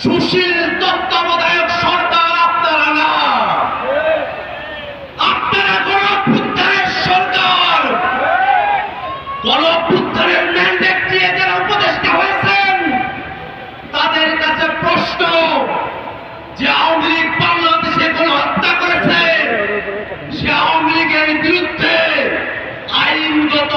সুশীল তত্ত্বাবধায়ক সরকার আপনারা না। আপনারা গণপুত্রের সরকার। গণপুত্রের ম্যান্ডেট দিয়ে যারা উপদেষ্টা হয়েছেন, তাদের কাছে প্রশ্ন, যে আওয়ামী লীগ বাংলাদেশে কোন হত্যা করেছে, সে আওয়ামী লীগের বিরুদ্ধে আইনগত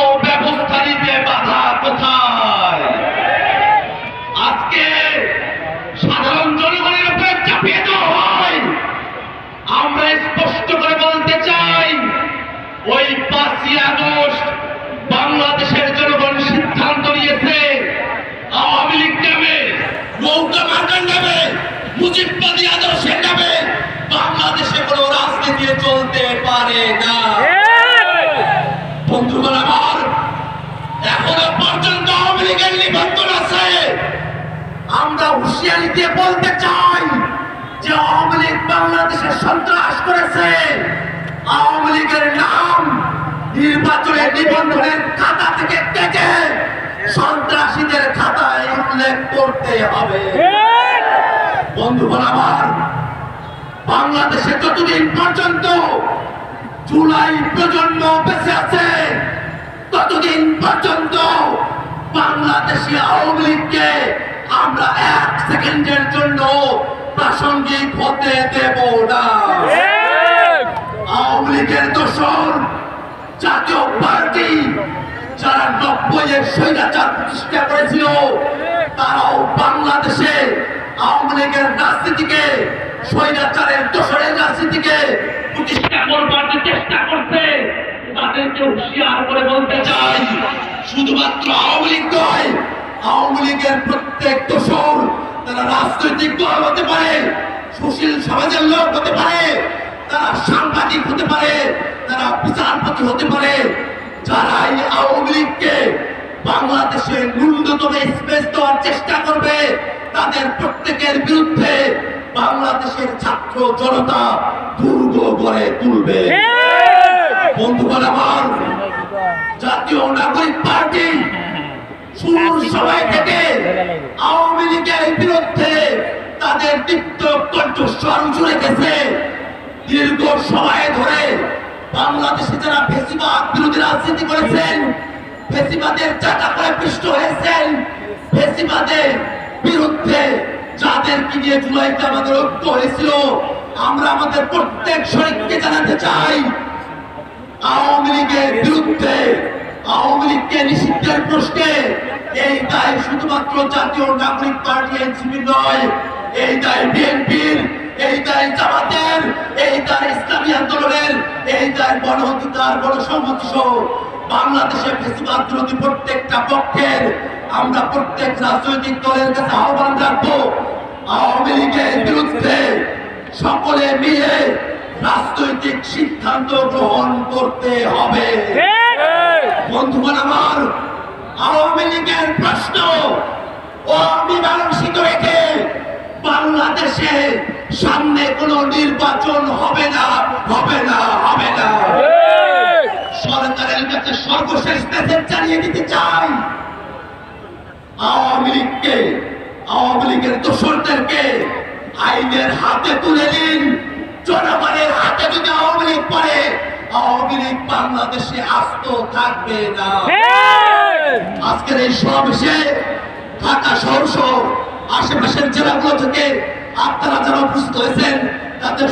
পাঁচই আগস্ট বাংলাদেশের জনগণ সিদ্ধান্ত নিয়েছে, আওয়ামী লীগ নামে নৌকা মার্কার নামে মুজিববাদী আদর্শের নামে বাংলাদেশে কোনো রাজনীতি চলতে পারে না। বন্ধুগণ আমার, এখনও পর্যন্ত আওয়ামী লীগের নিবন্ধন আছে। আমরা হুঁশিয়ারি দিয়ে বলতে চাই যে আওয়ামী লীগ বাংলাদেশে সন্ত্রাস করেছে। আওয়ামী লীগের নাম নির্বাচনের নিবন্ধনের খাতা থেকে কেটে সন্ত্রাসীদের খাতায় উল্লেখ করতে হবে। বন্ধুগণ আমার, বাংলাদেশে যতদিন পর্যন্ত জুলাই প্রজন্ম বেঁচে আছে, ততদিন পর্যন্ত বাংলাদেশি আওয়ামী লীগকে আমরা এক সেকেন্ডের জন্য প্রাসঙ্গিক হতে দেব না। লীগের দোষর জাতীয় পার্টি যারা নব্বই এর স্বৈরাচার প্রতিষ্ঠা করেছিল, তারাও বাংলাদেশে আওয়ামী লীগের রাজনীতিকে, স্বৈরাচারের দোষরের রাজনীতিকে প্রতিষ্ঠা করবার যে চেষ্টা করছে, তাদেরকে হুঁশিয়ার করে বলতে চাই, শুধুমাত্র আওয়ামী লীগ নয়, আওয়ামী লীগের প্রত্যেক দোষর তারা রাজনৈতিক দল হতে পারে, সুশীল সমাজের লোক হতে পারে তারা সাংবাদিক হতে পারে, তারা বিচারপতি হতে পারে যারা এই আওয়ামী লীগকে বাংলাদেশে ন্যূনতম স্পেস দেওয়ার চেষ্টা করবে, তাদের প্রত্যেকের বিরুদ্ধে বাংলাদেশের ছাত্র জনতা দুর্গ গড়ে তুলবে। বন্ধুগণ আমার, জাতীয় নাগরিক পার্টি শুরুর সময় থেকে আওয়ামী লীগের বিরুদ্ধে তাদের দীপ্ত কণ্ঠস্বর উঁচু রেখেছে দীর্ঘ সময় ধরে বাংলাদেশে যারা বেশিরভাগ বিরোধী রাজনীতি করেছেন বেশিবাদের চাকা করে পৃষ্ঠ হয়েছেন বেশিবাদের বিরুদ্ধে যাদেরকে নিয়ে জুলাইতে আমাদের ঐক্য হয়েছিল, আমরা আমাদের প্রত্যেক শরীরকে জানাতে চাই, আওয়ামী লীগের বিরুদ্ধে, আওয়ামী লীগকে নিষিদ্ধের প্রশ্নে, এই দায় শুধুমাত্র জাতীয় নাগরিক পার্টি এনসিপি নয়, এই দায় বিএনপির, এই দায় ইসলামী আন্দোলনের এই অধিকার গণসংহতি সহ বাংলাদেশে বেশিরভাগ বিরোধী প্রত্যেকটা পক্ষের আমরা প্রত্যেক রাজনৈতিক দলের কাছে আহ্বান রাখব আওয়ামী লীগের বিরুদ্ধে সকলে মিলে রাজনৈতিক সিদ্ধান্ত গ্রহণ করতে হবে। বন্ধুগণ আমার আওয়ামী লীগের প্রশ্ন অমীমাংসিত রেখে বাংলাদেশে সামনে কোনো নির্বাচন হবে না হবে না হবে না। সরকারের কাছে সর্বশেষ মেসেজ জানিয়ে দিতে চাই। আওয়ামী লীগকে আওয়ামী লীগের দোসরদেরকে আইনের হাতে তুলে দিন। জনগণের হাতে যদি আওয়ামী লীগ পড়ে আওয়ামী লীগ বাংলাদেশে আস্ত থাকবে না। আজকের এই সমাবেশে ঢাকা শহর সহ আশেপাশের জেলাগুলো থেকে আপনারা যারা অসুস্থ হয়েছেন তাদের